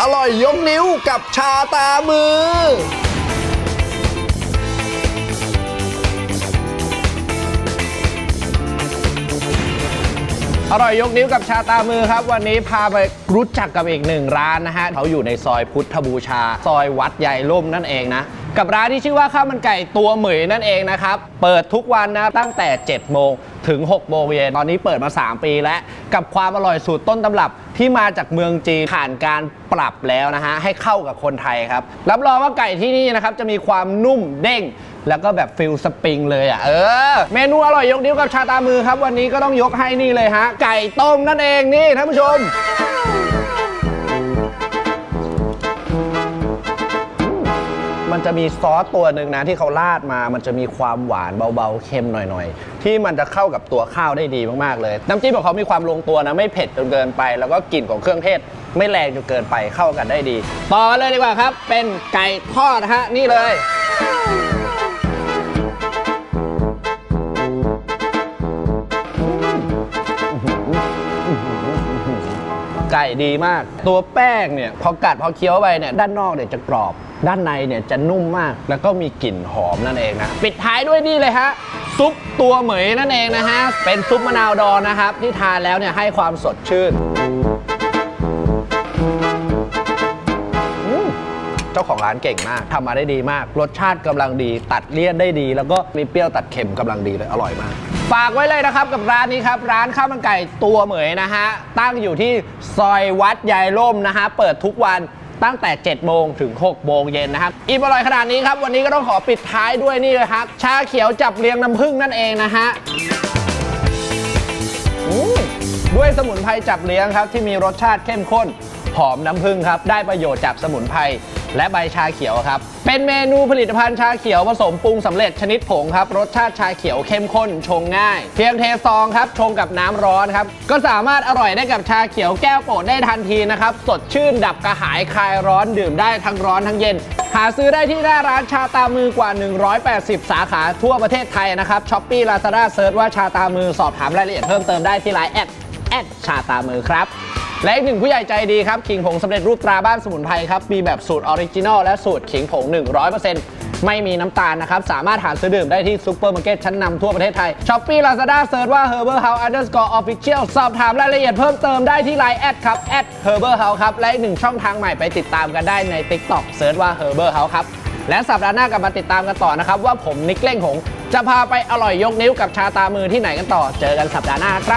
อร่อยยกนิ้วกับชาตามือ อร่อยยกนิ้วกับชาตามือครับ วันนี้พาไปรู้จักกับอีกหนึ่งร้านนะฮะเขาอยู่ในซอยพุทธบูชา ซอยวัดใหญ่ล่มนั่นเองนะ กับร้านที่ชื่อว่าข้าวมันไก่ตัวเหมยนั่นเองนะครับ เปิดทุกวันนะตั้งแต่ 7 โมงถึง 6 โมงเย็นตอนนี้เปิดมา 3 ปีแล้ว กับความอร่อยสูตรต้นตำรับที่มาจากเมืองจีนผ่านการปรับแล้วนะฮะ ให้เข้ากับคนไทยครับ รับรองว่าไก่ที่นี่นะครับ จะมีความนุ่มเด้ง แล้วก็แบบฟิลสปริงเลยอะ เออ เมนูอร่อยยกนิ้วกับชาตามือครับ วันนี้ก็ต้องยกให้นี่เลยฮะ ไก่ต้มนั่นเองนี่ท่านผู้ชม มันจะมีซอสตัวหนึ่งนะที่เขาราดมา มันจะมีความหวานเบาๆเค็มหน่อยๆ ที่มันจะเข้ากับตัวข้าวได้ดีมากๆเลย น้ำจิ้มของเขามีความลงตัวนะไม่เผ็ดจนเกินไป แล้วก็กลิ่นของเครื่องเทศ ไม่แรงจนเกินไปเข้ากันได้ดี ต่อเลยดีกว่าครับ เป็นไก่ทอดนะฮะนี่เลย ไก่ดีมาก ตัวแป้งเนี่ยพอกัดพอเคี้ยวไปเนี่ยด้านนอกเนี่ยจะกรอบ ด้านในเนี่ยจะนุ่มมาก แล้วก็มีกลิ่นหอมนั่นเองนะปิดท้ายด้วยนี่เลยฮะซุปตัวเหมยนั่นเองนะฮะเป็นซุปมะนาวดองนะครับที่ทานแล้วเนี่ยให้ความสดชื่น เจ้าของร้านเก่งมากทำมาได้ดีมาก รสชาติกำลังดี ตัดเลี่ยนได้ดี แล้วก็มีเปรี้ยวตัดเค็มกำลังดีเลยอร่อยมาก ฝากไว้เลยนะครับกับร้านนี้ครับ ร้านข้าวมันไก่ตัวเหมยนะฮะ ตั้งอยู่ที่ซอยวัดยายล่มนะฮะ เปิดทุกวันตั้งแต่ 7 โมงถึง 6 โมงเย็นนะครับอิ่มอร่อยขนาดนี้ครับ วันนี้ก็ต้องขอปิดท้ายด้วยนี่เลยครับชาเขียวจับเรียงน้ำผึ้งนั่นเองนะฮะ อืมด้วยสมุนไพรจับเลี้ยงครับ ที่มีรสชาติเข้มข้น หอมน้ำผึ้งครับ ได้ประโยชน์จากสมุนไพร และใบชาเขียวครับ เป็นเมนูผลิตภัณฑ์ชาเขียวผสมปรุงสำเร็จชนิดผงครับ รสชาติชาเขียวเข้มข้นชงง่าย เพียงเทซองครับ ชงกับน้ำร้อนครับ ก็สามารถอร่อยได้กับชาเขียวแก้วโปรดได้ทันทีนะครับ สดชื่นดับกระหายคลายร้อนดื่มได้ทั้งร้อนทั้งเย็น หาซื้อได้ที่หน้าร้านชาตามือกว่า 180 สาขาทั่วประเทศไทยนะครับช้อปปี้ลาซาด้าเซิร์ชว่าชาตามือสอบถามรายละเอียดเพิ่มเติมได้ที่ไลน์แอดแอดชาตามือครับ และอีกหนึ่งผู้ใหญ่ใจดีครับขิงผงสำเร็จรูปตราบ้านสมุนไพรครับมีแบบสูตรออริจินอลและสูตรขิงผง 100%ไม่มีน้ำตาลนะครับ สามารถหาซื้อดื่มได้ที่ซูเปอร์มาร์เก็ตชั้นนำทั่วประเทศไทยช้อปปี้ลาซาด้าเซิร์ชว่า Herbal House Underscore Official สอบถามรายละเอียดเพิ่มเติมได้ที่ไลน์แอดครับแอด Herbal House ครับและอีกหนึ่งช่องทางใหม่ไปติดตามกันได้ใน TikTok เซิร์ชว่า Herbal House ครับและสัปดาห์หน้ากลับมาติดตามกันต่อนะครับว่าผมนิกเล่งหงจะพาไปอร่อยยกนิ้วกับชาตามือที่ไหนกันต่อ เจอกันสัปดาห์หน้าครับ